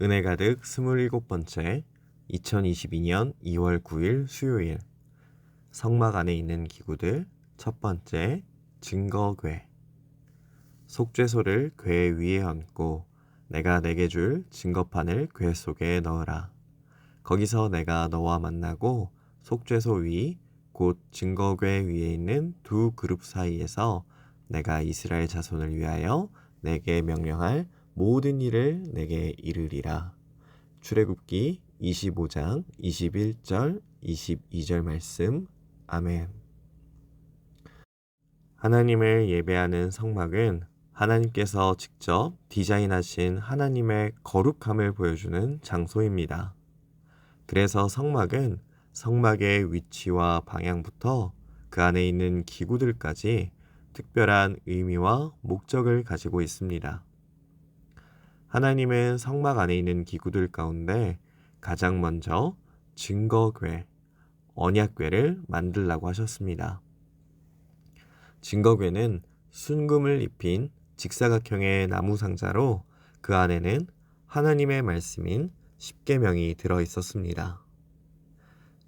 은혜 가득 27번째 2022년 2월 9일 수요일. 성막 안에 있는 기구들 첫 번째 증거궤 속죄소를 궤 위에 얹고 내가 내게 줄 증거판을 궤 속에 넣으라. 거기서 내가 너와 만나고 속죄소 위 곧 증거궤 위에 있는 두 그룹 사이에서 내가 이스라엘 자손을 위하여 내게 명령할 모든 일을 내게 이르리라. 출애굽기 25장 21절 22절 말씀. 아멘. 하나님을 예배하는 성막은 하나님께서 직접 디자인하신 하나님의 거룩함을 보여주는 장소입니다. 그래서 성막은 성막의 위치와 방향부터 그 안에 있는 기구들까지 특별한 의미와 목적을 가지고 있습니다. 하나님은 성막 안에 있는 기구들 가운데 가장 먼저 증거궤, 언약궤를 만들라고 하셨습니다. 증거궤는 순금을 입힌 직사각형의 나무 상자로 그 안에는 하나님의 말씀인 십계명이 들어 있었습니다.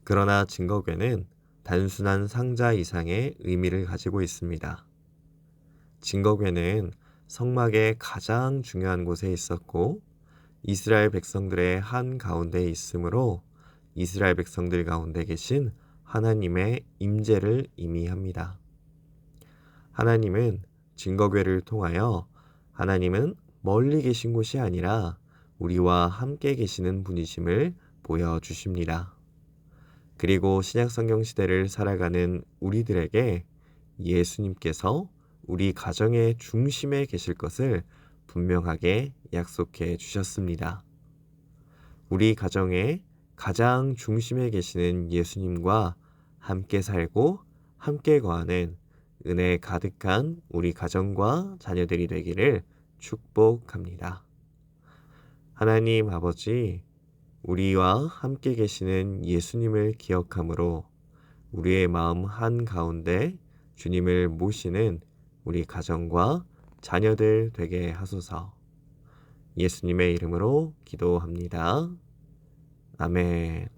그러나 증거궤는 단순한 상자 이상의 의미를 가지고 있습니다. 증거궤는 성막의 가장 중요한 곳에 있었고 이스라엘 백성들의 한 가운데 있으므로 이스라엘 백성들 가운데 계신 하나님의 임재를 의미합니다. 하나님은 증거궤를 통하여 하나님은 멀리 계신 곳이 아니라 우리와 함께 계시는 분이심을 보여주십니다. 그리고 신약성경 시대를 살아가는 우리들에게 예수님께서 우리 가정의 중심에 계실 것을 분명하게 약속해 주셨습니다. 우리 가정의 가장 중심에 계시는 예수님과 함께 살고 함께 거하는 은혜 가득한 우리 가정과 자녀들이 되기를 축복합니다. 하나님 아버지, 우리와 함께 계시는 예수님을 기억함으로 우리의 마음 한 가운데 주님을 모시는 우리 가정과 자녀들 되게 하소서. 예수님의 이름으로 기도합니다. 아멘.